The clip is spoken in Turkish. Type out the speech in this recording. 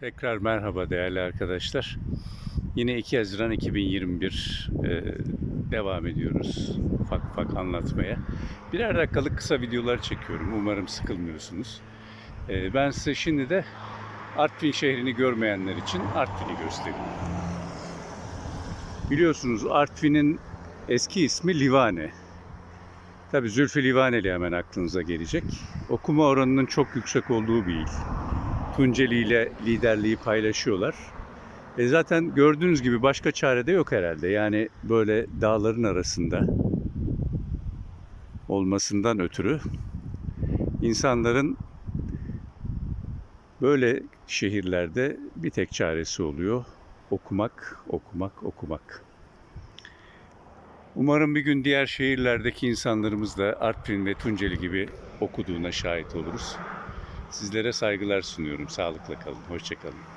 Tekrar merhaba değerli arkadaşlar. Yine 2 Haziran 2021 e, devam ediyoruz ufak ufak anlatmaya. Birer dakikalık kısa videolar çekiyorum. Umarım sıkılmıyorsunuz. E, ben size şimdi de Artvin şehrini görmeyenler için Artvin'i göstereyim. Biliyorsunuz Artvin'in eski ismi Livane. Tabii Zülfü Livaneli hemen aklınıza gelecek. Okuma oranının çok yüksek olduğu bir il. Tunceli ile liderliği paylaşıyorlar. E zaten gördüğünüz gibi başka çare de yok herhalde. Yani böyle dağların arasında olmasından ötürü insanların böyle şehirlerde bir tek çaresi oluyor. Okumak, okumak, okumak. Umarım bir gün diğer şehirlerdeki insanlarımız da Artvin ve Tunceli gibi okuduğuna şahit oluruz. Sizlere saygılar sunuyorum. Sağlıkla kalın. Hoşçakalın.